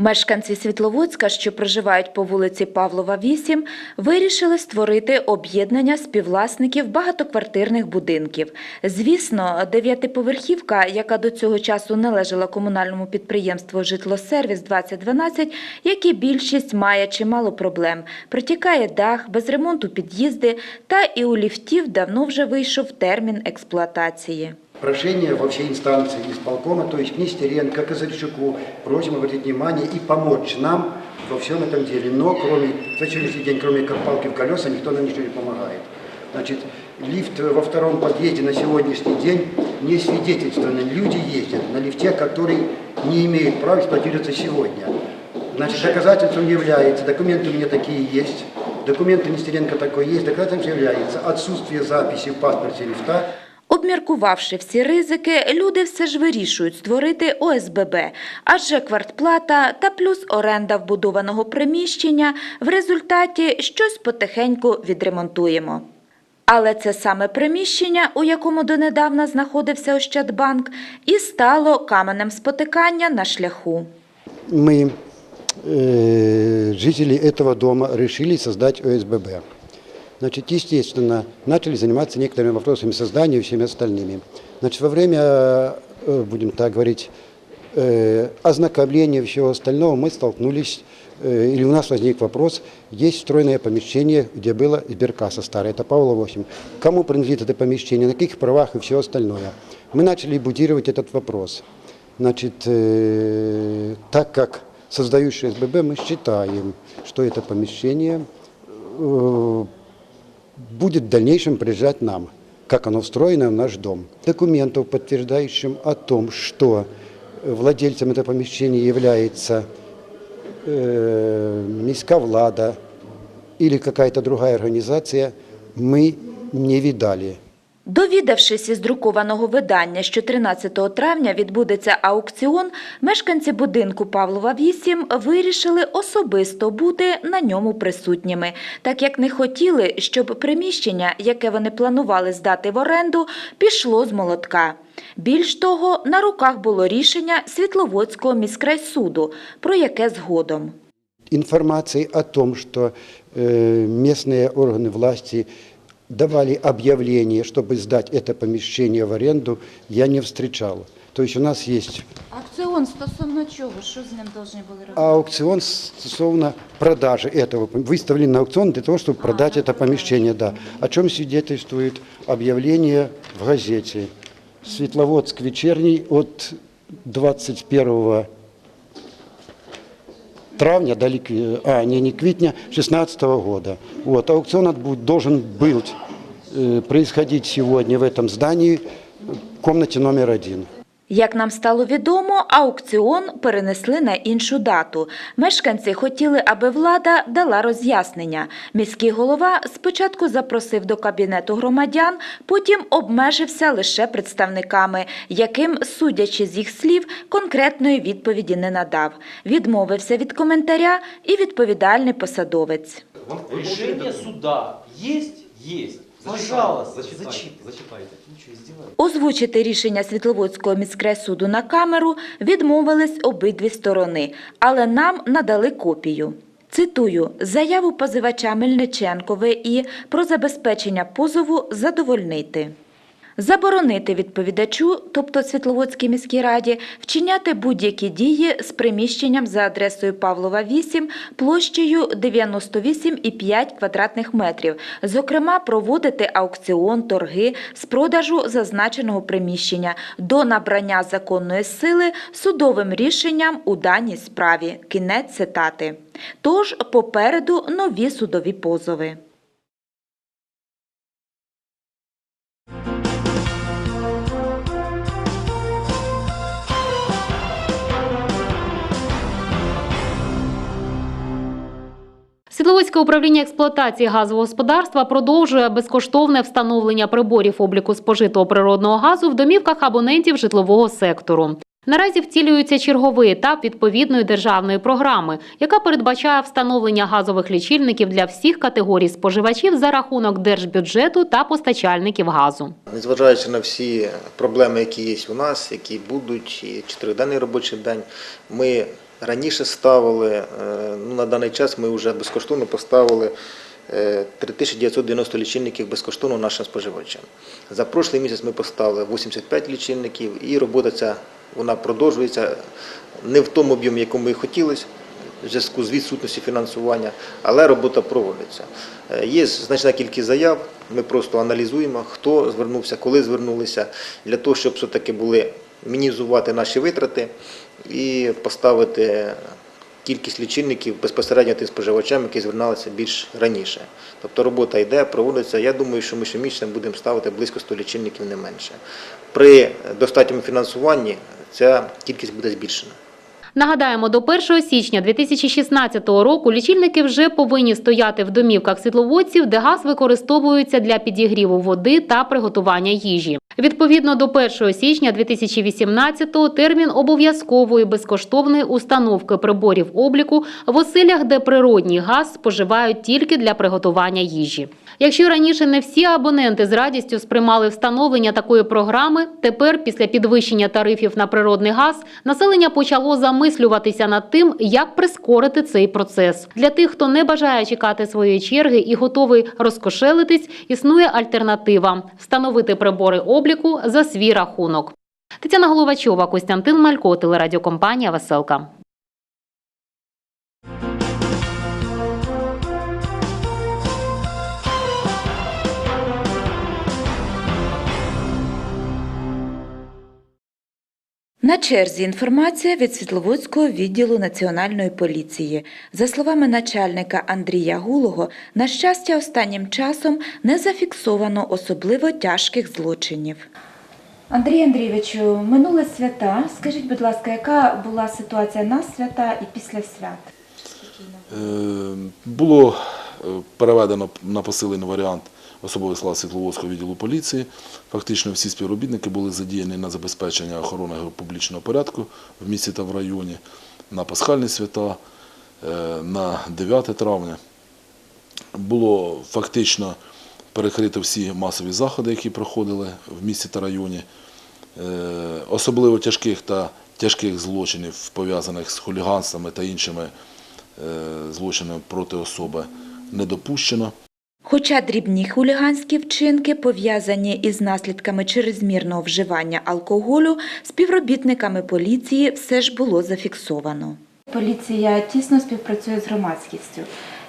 Мешканці Світловодська, що проживають по вулиці Павлова, 8, вирішили створити об'єднання співвласників багатоквартирних будинків. Звісно, дев'ятиповерхівка, яка до цього часу належала комунальному підприємству «Житлосервіс 2012», як більшість, має чимало проблем. Протікає дах, без ремонту під'їзди, та і у ліфтів давно вже вийшов термін експлуатації. Прошение во всей инстанции исполкома, то есть к Нестеренко, к Козырчуку, просим обратить внимание и помочь нам во всем этом деле. Но кроме, на сегодняшний день, кроме как палки в колеса, никто нам ничего не помогает. Значит, лифт во втором подъезде на сегодняшний день не свидетельствованы. Люди ездят на лифте, который не имеет права эксплуатироваться сегодня. Значит, доказательством является, документы у меня такие есть, документы Нестеренко такой есть, доказательством является отсутствие записи в паспорте лифта, Обміркувавши всі ризики, люди все ж вирішують створити ОСББ, адже квартплата та плюс оренда вбудованого приміщення в результаті щось потихеньку відремонтуємо. Але це саме приміщення, у якому донедавна знаходився Ощадбанк, і стало каменем спотикання на шляху. мы, э, жители этого дома, решили создать ОСББ. Значит, естественно, начали заниматься некоторыми вопросами создания и всеми остальными. Значит, во время, э, будем так говорить, э, ознакомления всего остального мы столкнулись, э, или у нас возник вопрос, есть встроенное помещение, где было сберкасса старая, это Павла 8. Кому принадлежит это помещение, на каких правах и все остальное. Мы начали будировать этот вопрос. Значит, так как создающие СББ, мы считаем, что это помещение будет в дальнейшем принадлежать нам, как оно встроено в наш дом. Документов, подтверждающим о том, что владельцем этого помещения является э, міська влада или какая-то другая организация, мы не видали. Довідавшись із друкованого видання, що 13 травня відбудеться аукціон, мешканці будинку Павлова 8 вирішили особисто бути на ньому присутніми, так як не хотіли, щоб приміщення, яке вони планували здати в оренду, пішло з молотка. Більш того, на руках було рішення Світловодського міськрайсуду, про яке згодом. информации о том, что э, местные органы власти давали объявление, чтобы сдать это помещение в аренду, я не встречал. То есть у нас есть Аукціон стосовно чого? Що з ним повинні були робити? аукцион стосовно продажи этого. пом- Выставили на аукцион для того, чтобы продать это помещение, да. О чем свидетельствует объявление в газете. Светловодск вечерний от 21 травня, до ликви- а, не, не квитня 16 года. Вот, аукцион от- будет- должен был э, происходить сегодня в этом здании, в комнате номер один. Як нам стало відомо, аукціон перенесли на іншу дату. Мешканці хотіли, аби влада дала роз'яснення. Міський голова спочатку запросив до кабінету громадян, потім обмежився лише представниками, яким, судячи з їх слів, конкретної відповіді не надав. Відмовився від коментаря і відповідальний посадовець. Решение суда есть? Есть. Пожалуйста, зачитайте. Зачитайте. Озвучити рішення Світловодського міськрайсуду на камеру відмовились обидві сторони, але нам надали копію. Цитую заяву позивача Мельниченко ВІ про забезпечення позову задовольнити. Заборонити відповідачу, тобто Світловодській міській раді, вчиняти будь-які дії з приміщенням за адресою Павлова 8 площею 98,5 квадратних метрів, зокрема проводити аукціон, торги з продажу зазначеного приміщення до набрання законної сили судовим рішенням у даній справі. Кінець цитати. Тож попереду нові судові позови. Світловодське управління експлуатації газового господарства продовжує безкоштовне встановлення приборів обліку спожитого природного газу в домівках абонентів житлового сектору. Наразі втілюється черговий етап відповідної державної програми, яка передбачає встановлення газових лічильників для всіх категорій споживачів за рахунок держбюджету та постачальників газу. Незважаючи на всі проблеми, які є у нас, які будуть, і чотириденний робочий день, ми Раніше ставили, е, ну, на даний час ми вже безкоштовно поставили е, 3990 лічильників безкоштовно нашим споживачам. За прошлий місяць ми поставили 85 лічильників і робота ця вона продовжується не в тому об'ємі, якому і хотілося, в зв'язку з відсутністю фінансування, але робота проводиться. Е, Є значна кількість заяв, ми просто аналізуємо, хто звернувся, коли звернулися, для того, щоб все-таки були мінімізувати наші витрати і поставити кількість лічильників безпосередньо тим споживачам, які звернулися більш раніше. Тобто робота йде, проводиться. Я думаю, що ми щомісяця будемо ставити близько 100 лічильників не менше. При достатньому фінансуванні ця кількість буде збільшена. Нагадаємо, до 1 січня 2016 року лічильники вже повинні стояти в домівках світловодців, де газ використовується для підігріву води та приготування їжі. Відповідно до 1 січня 2018-го термін обов'язкової безкоштовної установки приборів обліку в оселях, де природній газ споживають тільки для приготування їжі. Якщо раніше не всі абоненти з радістю сприймали встановлення такої програми, тепер, після підвищення тарифів на природний газ, населення почало замислюватися над тим, як прискорити цей процес. Для тих, хто не бажає чекати своєї черги і готовий розкошелитись, існує альтернатива встановити прибори обліку за свій рахунок. Тетяна Головачова, Костянтин Малько, телерадіокомпанія Веселка. На черзі інформація від Світловодського відділу Національної поліції. За словами начальника Андрія Гулого, на щастя, останнім часом не зафіксовано особливо тяжких злочинів. Андрій Андрійовичу, минули свята. Скажіть, будь ласка, яка була ситуація на свята і після свят? Е, Було е, переведено на посилений варіант особовий склад Світловодського відділу поліції. Фактично всі співробітники були задіяні на забезпечення охорони публічного порядку в місті та в районі, на пасхальні свята, е, на 9 травня. Було фактично перекрито всі масові заходи, які проходили в місті та районі. Е, Особливо тяжких та тяжких злочинів, пов'язаних з хуліганствами та іншими е, злочинами проти особи, не допущено. Хоча дрібні хуліганські вчинки пов'язані із наслідками чрезмірного вживання алкоголю, співробітниками поліції все ж було зафіксовано. Поліція тісно співпрацює з громадськістю.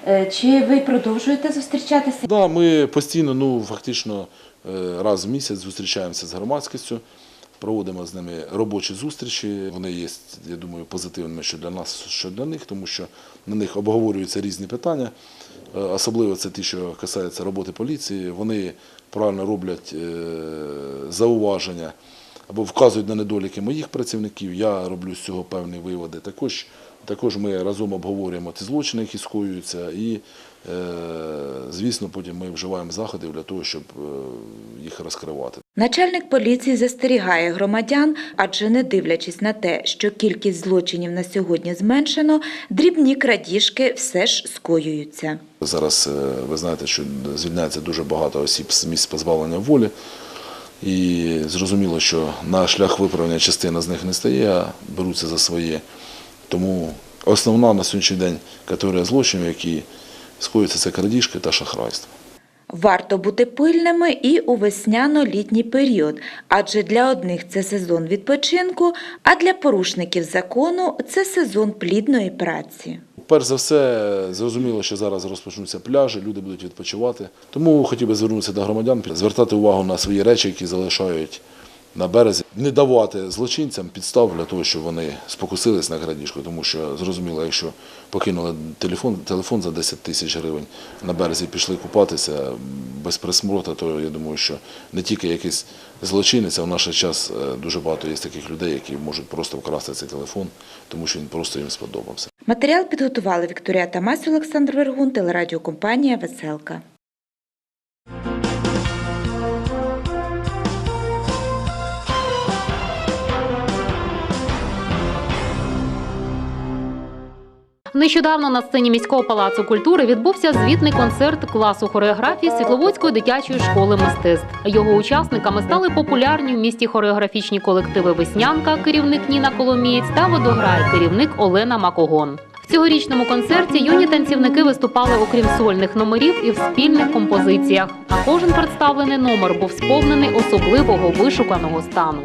Е, Чи ви продовжуєте зустрічатися? Да, ми постійно, ну фактично е, раз в місяць зустрічаємося з громадськістю, проводимо з ними робочі зустрічі. Вони є, я думаю, позитивними що для нас, що для них, тому що на них обговорюються різні питання. Е, Особливо це ті, що касається роботи поліції. Вони правильно роблять е, зауваження або вказують на недоліки моїх працівників. Я роблю з цього певні виводи. Також, ми разом обговорюємо ті злочини, які скоюються, і, звісно, потім ми вживаємо заходів для того, щоб е, їх розкривати. Начальник поліції застерігає громадян, адже не дивлячись на те, що кількість злочинів на сьогодні зменшено, дрібні крадіжки все ж скоюються. Зараз е, ви знаєте, що звільняється дуже багато осіб з місць позбавлення волі. І зрозуміло, що на шлях виправлення частина з них не стає, а беруться за своє. Тому основна на сьогоднішній день категорія злочинів, які скоюються, це крадіжки та шахрайство. Варто бути пильними і у весняно-літній період, адже для одних це сезон відпочинку, а для порушників закону це сезон плідної праці. Перш за все, зрозуміло, що зараз розпочнуться пляжі, люди будуть відпочивати. Тому хотів би звернутися до громадян, звертати увагу на свої речі, які залишають на березі, не давати злочинцям підстав для того, щоб вони спокусились на крадіжку, тому що зрозуміло, якщо покинули телефон, телефон за 10 тисяч гривень на березі, пішли купатися без присмотру, то я думаю, що не тільки якийсь злочинець, а в наш час е, дуже багато є таких людей, які можуть просто вкрасти цей телефон, тому що він просто їм сподобався. Матеріал підготували Вікторія Тамась, Олександр Вергун, телерадіокомпанія Веселка. Нещодавно на сцені міського палацу культури відбувся звітний концерт класу хореографії Світловодської дитячої школи мистецтв. Його учасниками стали популярні в місті хореографічні колективи Веснянка, керівник Ніна Коломієць та водограй, керівник Олена Макогон. В цьогорічному концерті юні танцівники виступали окрім сольних номерів і в спільних композиціях. А кожен представлений номер був сповнений особливого вишуканого стану.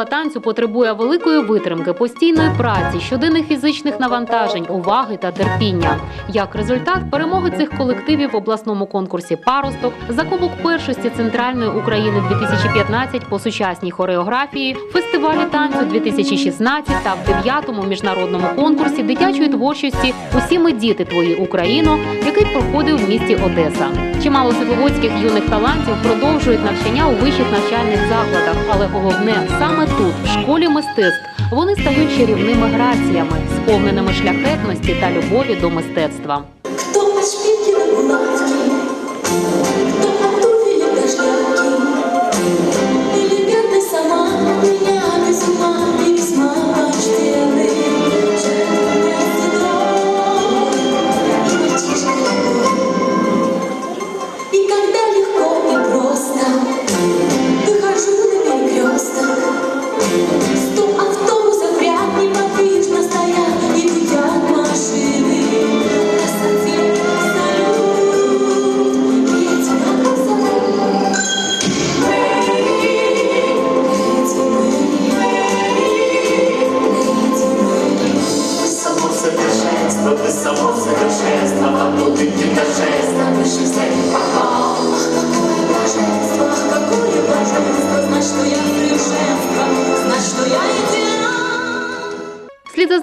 Школа танцю потребує великої витримки, постійної праці, щоденних фізичних навантажень, уваги та терпіння. Як результат перемоги цих колективів в обласному конкурсі Паросток, закубок першості центральної України 2015 по сучасній хореографії, фестивалі танцю 2016 та в дев'ятому міжнародному конкурсі дитячої творчості Усі ми діти твої Україно, який проходив в місті Одеса. Чимало світловодських юних талантів продовжують навчання у вищих навчальних закладах, але головне саме тут, в школі мистецтв, вони стають чарівними граціями, сповненими шляхетності та любові до мистецтва.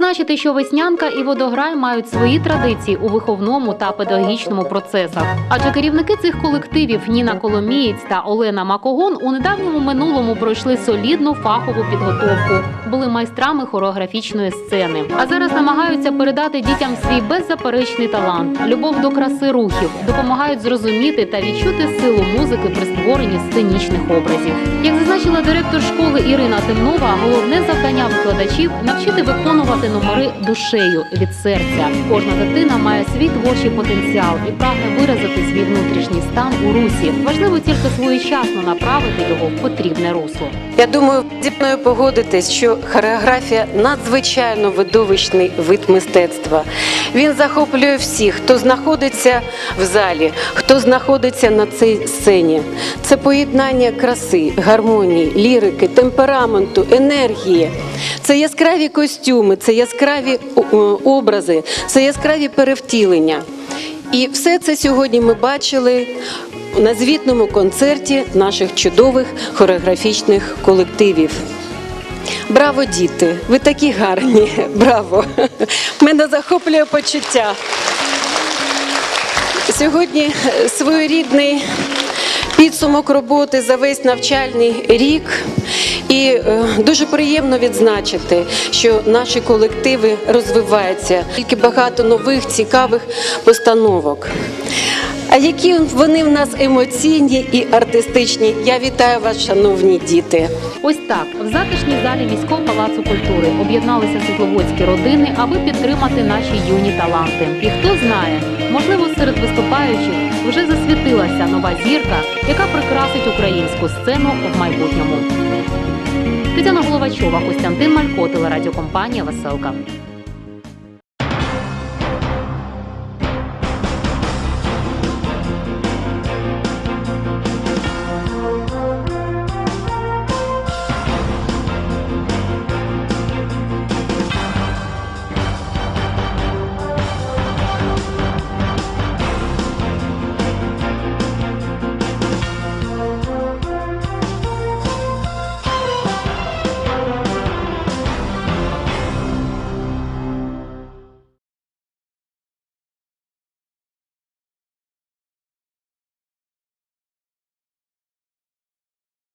Зазначити, що веснянка і водограй мають свої традиції у виховному та педагогічному процесах. Адже керівники цих колективів Ніна Коломієць та Олена Макогон у недавньому минулому пройшли солідну фахову підготовку, були майстрами хореографічної сцени. А зараз намагаються передати дітям свій беззаперечний талант, любов до краси рухів, допомагають зрозуміти та відчути силу музики при створенні сценічних образів. Як зазначила директор школи Ірина Темнова, головне завдання викладачів навчити виконувати номери душею від серця. Кожна дитина має свій творчий потенціал і прагне виразити свій внутрішній стан у русі. Важливо тільки своєчасно направити його в потрібне русло. Я думаю, зі мною погодитесь, що хореографія надзвичайно видовищний вид мистецтва. Він захоплює всіх, хто знаходиться в залі, хто знаходиться на цій сцені. Це поєднання краси, гармонії, лірики, темпераменту, енергії. Це яскраві костюми, це яскраві образи, це яскраві перевтілення. І все це сьогодні ми бачили на звітному концерті наших чудових хореографічних колективів. Браво, діти! Ви такі гарні! Браво! Мене захоплює почуття. Сьогодні своєрідний підсумок роботи за весь навчальний рік. І е, дуже приємно відзначити, що наші колективи розвиваються. Тільки багато нових цікавих постановок. А які вони в нас емоційні і артистичні. Я вітаю вас, шановні діти. Ось так в затишній залі міського палацу культури об'єдналися світловодські родини, аби підтримати наші юні таланти. І хто знає, можливо, серед виступаючих вже засвітилася нова зірка, яка прикрасить українську сцену в майбутньому. Тетяна Головачова, Костянтин Малько, телерадіокомпанія Веселка.